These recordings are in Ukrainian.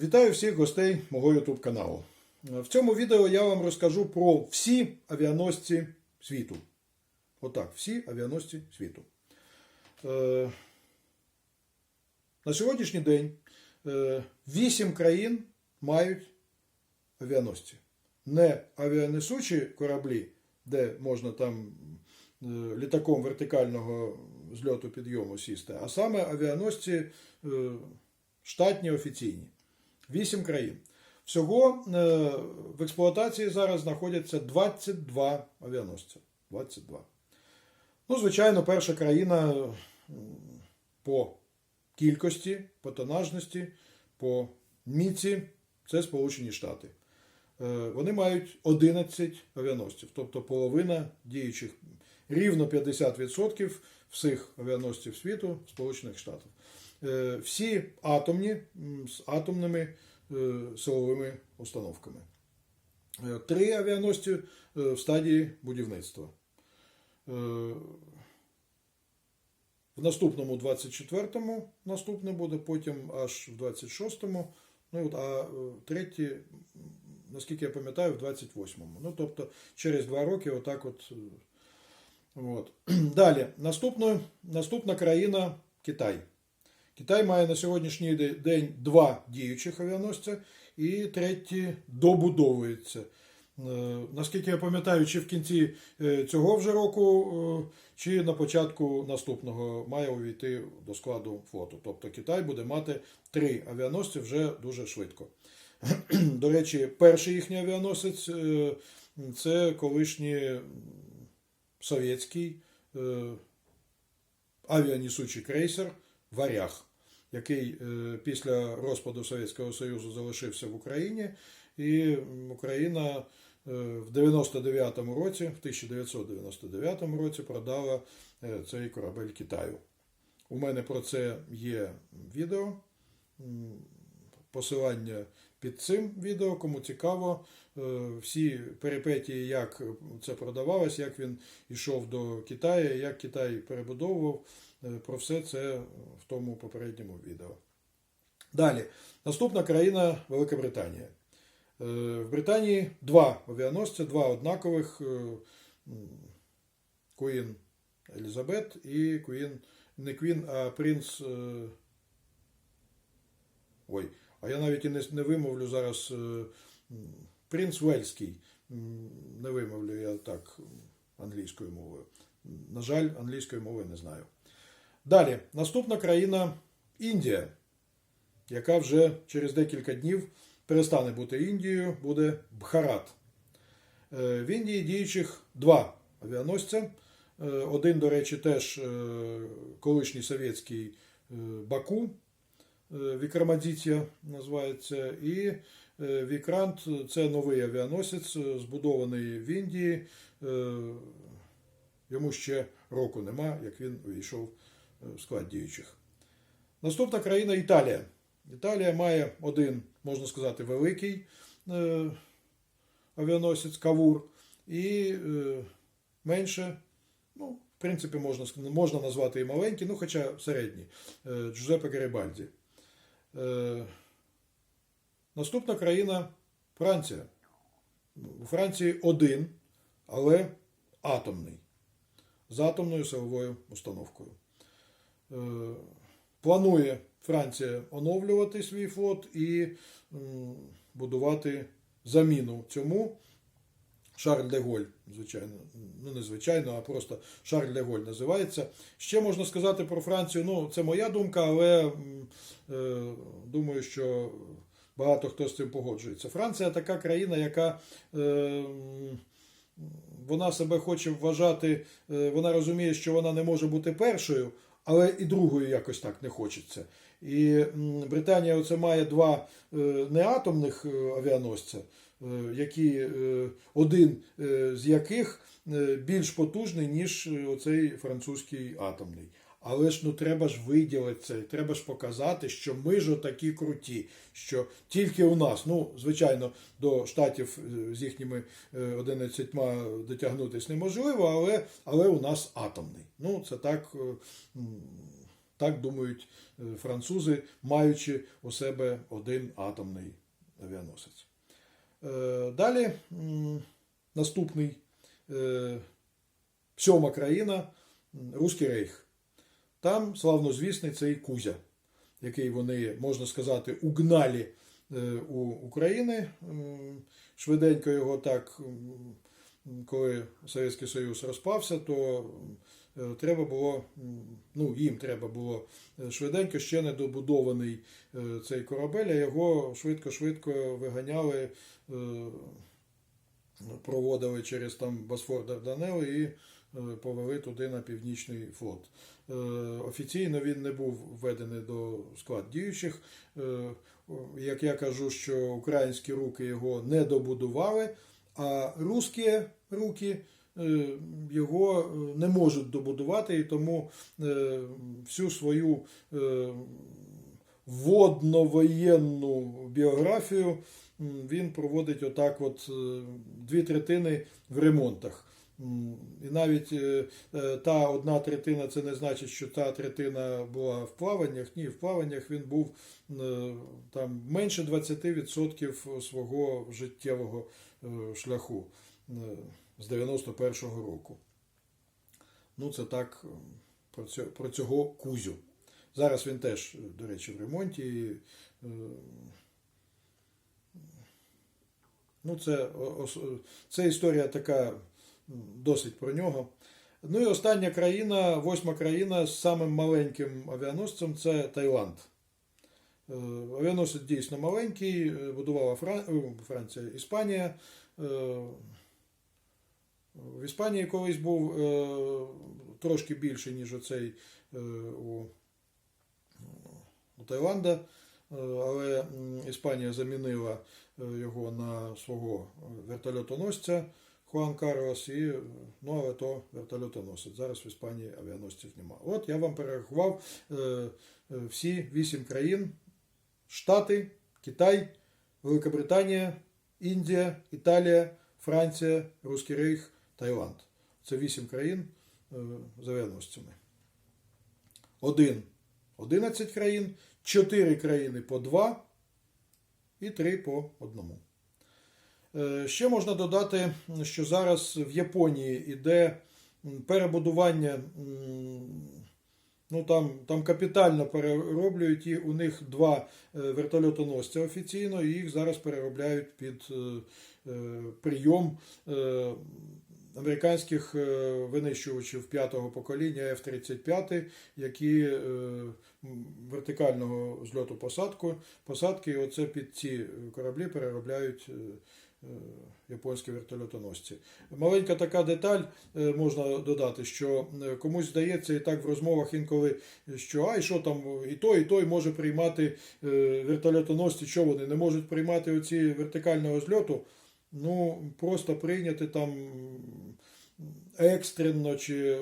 Вітаю всіх гостей мого YouTube каналу. В цьому відео я вам розкажу про всі авіаносці світу. Отак, всі авіаносці світу. Е, на сьогоднішній день е, 8 країн мають авіаносці. Не авіанесучі кораблі, де можна там е, літаком вертикального зльоту підйому сісти, а саме авіаносці е, штатні офіційні. Вісім країн. Всього е, в експлуатації зараз знаходяться 22 авіаносця. 22. Ну, звичайно, перша країна по кількості, по тонажності, по міці це Сполучені Штати. Е, Вони мають 11 авіаносців, тобто половина діючих, рівно 50% всіх авіаносців світу Сполучених Штатів. Е, Всі атомні з атомними е, силовими установками. Е, Три авіаносці в стадії будівництва. В наступному 24-му наступне буде, потім аж в 26-му. Ну, а третій, м, наскільки я пам'ятаю, в 28-му. Ну, тобто через два роки отак от. От. Далі, наступна, наступна країна Китай. Китай має на сьогоднішній день два діючих авіаносця і третій добудовується. Е, Наскільки я пам'ятаю, чи в кінці е, цього вже року, е, чи на початку наступного має увійти до складу флоту. Тобто Китай буде мати три авіаносці вже дуже швидко. До речі, перший їхній авіаносець це колишній совєтський авіанесучий крейсер Варяг, який е, після розпаду Совєтського Союзу залишився в Україні, і Україна е, в 99-му році, в 1999 році продала е, цей корабель Китаю. У мене про це є відео. Посилання під цим відео, кому цікаво, всі перипетії, як це продавалось, як він йшов до Китаю, як Китай перебудовував, про все це в тому попередньому відео. Далі, наступна країна Велика Британія. Е, В Британії два авіаносця, два однакових е, м, Куін Елізабет і Куін, не Квін, а принц. е, Ой, а я навіть і не, вимовлю зараз е, принц Вельський. Не вимовлю я так англійською мовою. На жаль, англійської мови не знаю. Далі, наступна країна Індія, яка вже через декілька днів перестане бути Індією, буде Бхарат. Е, В Індії діючих два авіаносця. Е, Один, до речі, теж е, колишній совєтський Баку. Вікрамадітія називається. І Вікрант це новий авіаносець, збудований в Індії. Йому ще року нема, як він увійшов е, в склад діючих. Наступна країна Італія. Італія має один, можна сказати, великий е, авіаносець Кавур і е, менше, ну, в принципі, можна, можна назвати і маленький, ну, хоча середній, е, Джузеппе Гарибальді. Е, Наступна країна Франція. У Франції один, але атомний. З атомною силовою установкою. Е, Планує Франція оновлювати свій флот і будувати заміну цьому. Шарль де Голь, звичайно, ну не звичайно, а просто Шарль де Голь називається. Ще можна сказати про Францію. Ну, це моя думка, але е, думаю, що багато хто з цим погоджується. Франція така країна, яка е, вона себе хоче вважати, е, вона розуміє, що вона не може бути першою, але і другої якось так не хочеться. І Британія оце має два е, неатомних е, авіаносця, е, які, один з яких більш потужний, ніж оцей французький атомний. Але ж ну треба ж виділити і треба ж показати, що ми ж отакі круті, що тільки у нас, ну звичайно, до штатів е, з їхніми е, 11 дотягнутися неможливо, але, але у нас атомний. Ну, це так, е, Так думають е, французи, маючи у себе один атомний авіаносець. Е, Далі наступний е, сьома країна Руський Рейх. Там славнозвісний цей Кузя, який вони, можна сказати, угнали е, у України. Швиденько його так, коли Совєтський Союз розпався, то е, треба було, ну їм треба було е, швиденько ще не добудований цей корабель, а його швидко-швидко виганяли, проводили через там Босфор Дарданели і е, повели туди на північний флот. Е, Офіційно він не був введений до склад діючих. Е, Як я кажу, що українські руки його не добудували, а русські руки його не можуть добудувати, і тому всю свою водно-воєнну біографію він проводить отак: от е, дві третини в ремонтах. І навіть е, е, та одна третина це не значить, що та третина була в плаваннях. Ні, в плаваннях він був там менше 20% свого життєвого шляху з 91-го року. Ну, це так про цього Кузю. Зараз він теж, до речі, в ремонті. е, Ну, це, це історія така досить про нього. Ну і остання країна, восьма країна з самим маленьким авіаносцем це Таїланд. Е, Авіаносець дійсно маленький, е, будувала Фран... Франція, Іспанія. В Іспанії колись був трошки більший, ніж оцей у Таїланда, Е, але Іспанія замінила е, його на свого вертольотоносця Хуан Карлос, і, е, ну, але то вертольотоносець. Зараз в Іспанії авіаносців немає. От я вам перерахував е, е, всі вісім країн: Штати, Китай, Великобританія, Індія, Італія, Франція, Руський Рейх, Таїланд. Це вісім країн е, з авіаносцями. Один 11 країн, 4 країни по 2 і 3 по одному. Е, Ще можна додати, що зараз в Японії йде перебудування, ну там, там капітально перероблюють, і у них два е, вертольотоносця офіційно, і їх зараз переробляють під е, прийом американських е, винищувачів п'ятого покоління F-35, які е, вертикального зльоту посадку, посадки, і оце під ці кораблі переробляють е, японські вертольотоносці. Маленька така деталь можна додати, що комусь здається і так в розмовах інколи, що а і що там і той, і той може приймати вертольотоносці, що вони не можуть приймати оці вертикального зльоту. Ну, просто прийняти там екстрено, чи,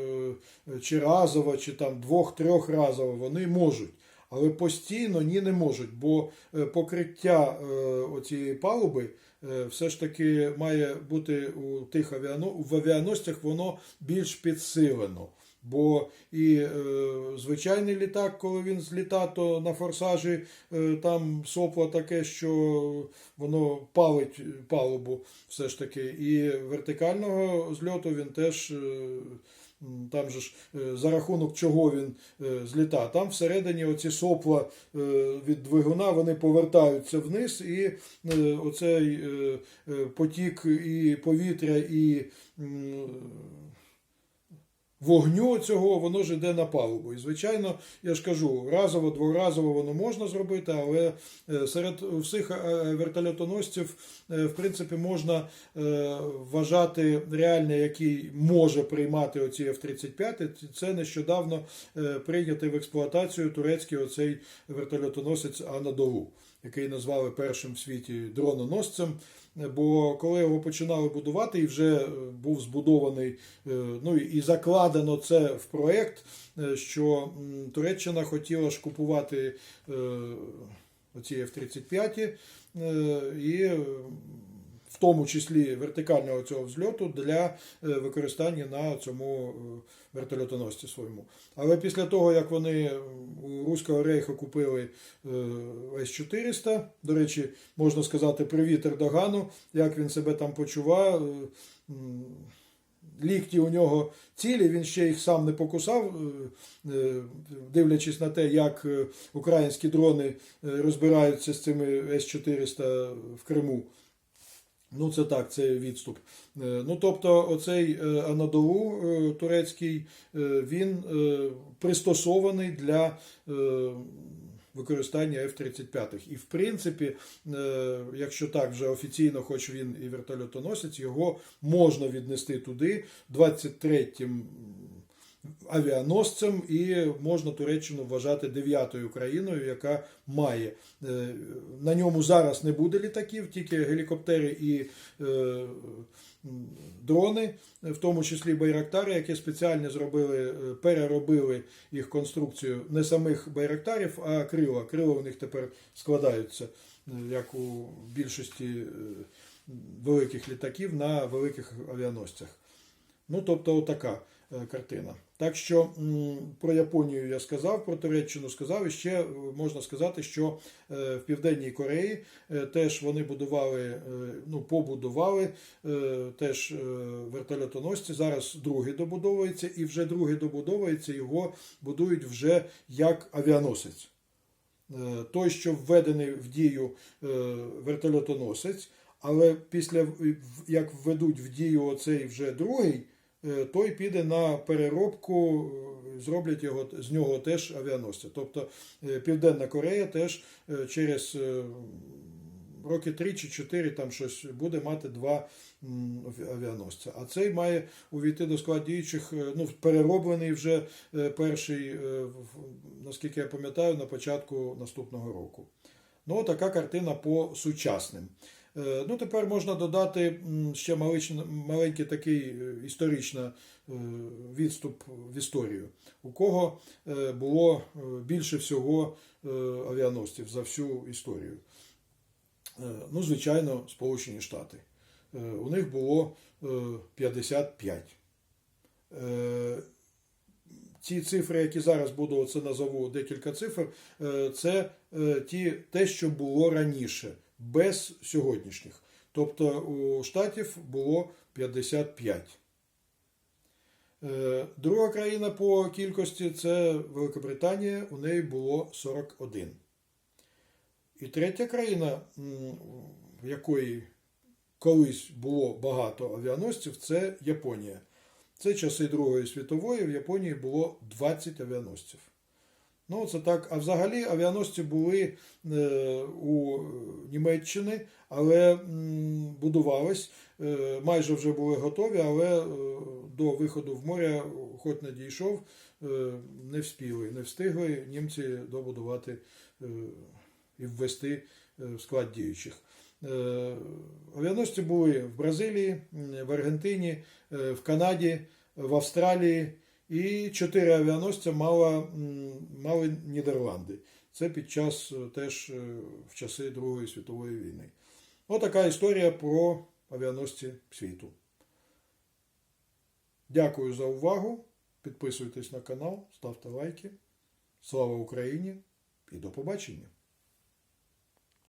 е, чи разово, чи там двох-трьох-разово, вони можуть. Але постійно ні не можуть, бо е, покриття е, оцієї палуби все ж таки має бути у тих авіано... в авіаносцях воно більш підсилено. Бо і е, звичайний літак, коли він зліта, то на форсажі е, там сопло таке, що воно палить палубу все ж таки. І вертикального зльоту він теж. Е, там же ж е, за рахунок чого він е, зліта. Там всередині оці сопла е, від двигуна вони повертаються вниз, і оцей потік і повітря, і вогню цього, воно ж йде на палубу. І, звичайно, я ж кажу, разово, дворазово воно можна зробити, але е, серед всіх е, вертольотоносців, е, в принципі, можна вважати реально, який може приймати оці F-35. Це нещодавно прийнятий в експлуатацію турецький оцей вертольотоносець Анадолу, який назвали першим в світі дрононосцем. Бо коли його починали будувати, і вже е, був збудований, е, ну і закладено це в проєкт, е, що Туреччина хотіла ж купувати оці F-35, е, і тому числі вертикального цього взльоту для е, використання на цьому е, вертольотоносці своєму. Але після того, як вони е, у Руського рейху купили е, С-400, до речі, можна сказати, привіт Ердогану, як він себе там почував. Лікті у нього цілі, він ще їх сам не покусав, дивлячись на те, як українські дрони розбираються з цими С-400 в Криму. Ну, це так, це відступ. Е, Ну, тобто, оцей е, Анадолу е, турецький, він пристосований для використання F-35. І в принципі, якщо так вже офіційно, хоч він і вертольотоносець, його можна віднести туди 23-м авіаносцем, і можна Туреччину вважати дев'ятою країною, яка має. Е, На ньому зараз не буде літаків, тільки гелікоптери і е, дрони, в тому числі Байрактари, які спеціально зробили, е, переробили їх конструкцію не самих Байрактарів, а крила. Крила у них тепер складаються, як у більшості великих літаків на великих авіаносцях. Ну, тобто, отака картина. Так що про Японію я сказав, про Туреччину сказав. І ще е, можна сказати, що е, в Південній Кореї е, теж вони будували, е, ну, побудували е, теж е, вертольотоносці. Зараз другий добудовується, і вже другий добудовується, його будують вже як авіаносець. Е, Той, що введений в дію е, вертольотоносець, але після як введуть в дію оцей вже другий, е, той піде на переробку, е, зроблять його з нього теж авіаносця. Тобто е, Південна Корея теж е, через е, роки 3 чи 4 там щось буде мати два авіаносця. А цей має увійти до складу діючих, е, ну, перероблений вже е, перший, е, наскільки я пам'ятаю, на початку наступного року. Ну, така картина по сучасним. Е, Ну, тепер можна додати ще маленький такий е, історичний е, відступ в історію. У кого було більше всього авіаносців за всю історію? Ну, звичайно, Сполучені Штати. У них було е, 55. Е, Ці цифри, які зараз буду, оце назову декілька цифр, це ті, те, що було раніше, без сьогоднішніх. Тобто у штатів було 55. Е, Друга країна по кількості це Великобританія, у неї було 41. І третя країна, в якої колись було багато авіаносців, це Японія. Це часи Другої світової, в Японії було 20 авіаносців. Ну, це так. А взагалі авіаносці були е, у Німеччини, але будувались, е, майже вже були готові, але е, до виходу в море ход не дійшов, не вспіли, не встигли німці добудувати і ввести в склад діючих. Авіаносці були в Бразилії, в Аргентині, в Канаді, в Австралії. І чотири авіаносця мала, мали Нідерланди. Це під час е, теж е, в часи Другої світової війни. Отака історія про авіаносці світу. Дякую за увагу. Підписуйтесь на канал, ставте лайки. Слава Україні і до побачення!